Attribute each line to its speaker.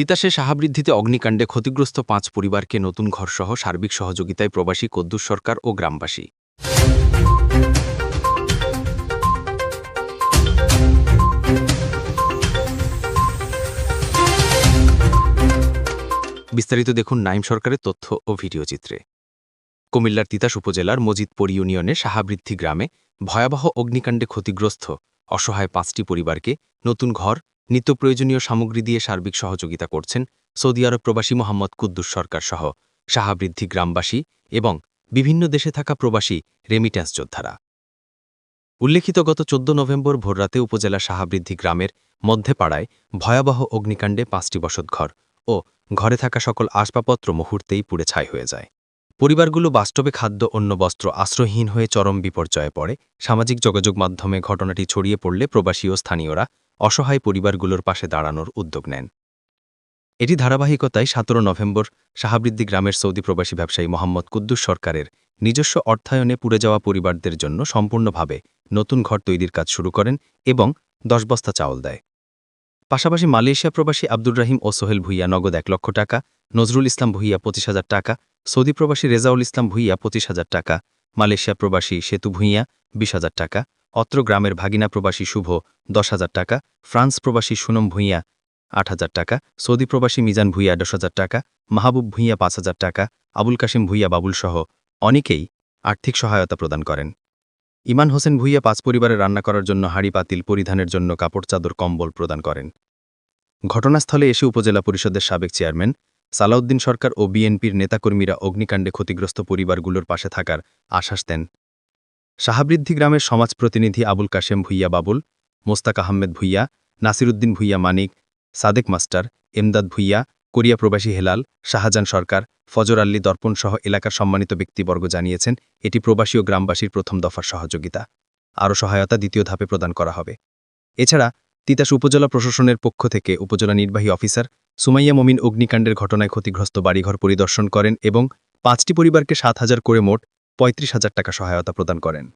Speaker 1: তিতাসে সাহাবৃদ্ধিতে অগ্নিকাণ্ডে ক্ষতিগ্রস্ত পাঁচ পরিবারকে নতুন ঘরসহ সার্বিক সহযোগিতায় প্রবাসী কদ্দুস সরকার ও গ্রামবাসী। বিস্তারিত দেখুন নাইম সরকারের তথ্য ও ভিডিও চিত্রে। কুমিল্লার তিতাস উপজেলার মজিদপুর ইউনিয়নের সাহাবৃদ্ধি গ্রামে ভয়াবহ অগ্নিকাণ্ডে ক্ষতিগ্রস্ত অসহায় পাঁচটি পরিবারকে নতুন ঘর নিত্য প্রয়োজনীয় সামগ্রী দিয়ে সার্বিক সহযোগিতা করছেন সৌদি আরব প্রবাসী মোহাম্মদ কুদ্দুস সরকার সহ সাহাবৃদ্ধি গ্রামবাসী এবং বিভিন্ন দেশে থাকা প্রবাসী রেমিট্যান্স যোদ্ধারা। উল্লেখিত গত চোদ্দ নভেম্বর ভোররাতে উপজেলা সাহাবৃদ্ধি গ্রামের মধ্যেপাড়ায় ভয়াবহ অগ্নিকাণ্ডে পাঁচটি বসতঘর ও ঘরে থাকা সকল আসবাবপত্র মুহূর্তেই পুড়ে ছাই হয়ে যায়। পরিবারগুলো বাস্তবে খাদ্য অন্য বস্ত্র আশ্রয়হীন হয়ে চরম বিপর্যয়ে পড়ে। সামাজিক যোগাযোগ মাধ্যমে ঘটনাটি ছড়িয়ে পড়লে প্রবাসী ও স্থানীয়রা অসহায় পরিবারগুলোর পাশে দাঁড়ানোর উদ্যোগ নেন। এটি ধারাবাহিকতায় সতেরো নভেম্বর সাহাবৃদ্ধি গ্রামের সৌদি প্রবাসী ব্যবসায়ী মোহাম্মদ কুদ্দুস সরকারের নিজস্ব অর্থায়নে পুড়ে যাওয়া পরিবারদের জন্য সম্পূর্ণভাবে নতুন ঘর তৈরির কাজ শুরু করেন এবং দশ বস্তা চাউল দেয়। পাশাপাশি মালয়েশিয়া প্রবাসী আব্দুর রাহিম ও সোহেল ভুইয়া নগদ এক লক্ষ টাকা, নজরুল ইসলাম ভুইয়া পঁচিশ হাজার টাকা, সৌদি প্রবাসী রেজাউল ইসলাম ভুইয়া পঁচিশ হাজার টাকা, মালয়েশিয়া প্রবাসী সেতু ভুইয়া বিশ হাজার টাকা, অত্র গ্রামের ভাগিনা প্রবাসী শুভ দশ হাজার টাকা, ফ্রান্স প্রবাসী সুনম ভুইয়া আট হাজার টাকা, সৌদি প্রবাসী মিজান ভুইয়া দশ হাজার টাকা, মাহবুব ভুইয়া পাঁচ হাজার টাকা, আবুল কাশিম ভুইয়া বাবুল সহ অনেকেই আর্থিক সহায়তা প্রদান করেন। ইমান হোসেন ভুইয়া পাঁচ পরিবারে রান্না করার জন্য হাড়ি, পাতিল, পরিধানের জন্য কাপড়, চাদর, কম্বল প্রদান করেন। ঘটনাস্থলে এসে উপজেলা পরিষদের সাবেক চেয়ারম্যান সালাউদ্দিন সরকার ও বিএনপির নেতাকর্মীরা অগ্নিকাণ্ডে ক্ষতিগ্রস্ত পরিবারগুলোর পাশে থাকার আশ্বাস দেন। সাহাবৃদ্ধি গ্রামের সমাজ প্রতিনিধি আবুল কাশেম ভুইয়া বাবুল, মোস্তাক আহমেদ ভুইয়া, নাসিরুদ্দিন ভুইয়া মানিক, সাদেক মাস্টার, এমদাদ ভুইয়া কোরিয়া প্রবাসী হেলাল, শাহজাহান সরকার, ফজর আল্লী দর্পণ সহ এলাকার সম্মানিত ব্যক্তিবর্গ জানিয়েছেন, এটি প্রবাসী ও গ্রামবাসীর প্রথম দফার সহযোগিতা। আরও সহায়তা দ্বিতীয় ধাপে প্রদান করা হবে। এছাড়া, তিতাস উপজেলা প্রশাসনের পক্ষ থেকে উপজেলা নির্বাহী অফিসার সুমাইয়া মমিন অগ্নিকাণ্ডের ঘটনায় ক্ষতিগ্রস্ত বাড়িঘর পরিদর্শন করেন এবং পাঁচটি পরিবারকে সাত হাজার করে মোট পঁয়ত্রিশ হাজার টাকা সহায়তা প্রদান করেন।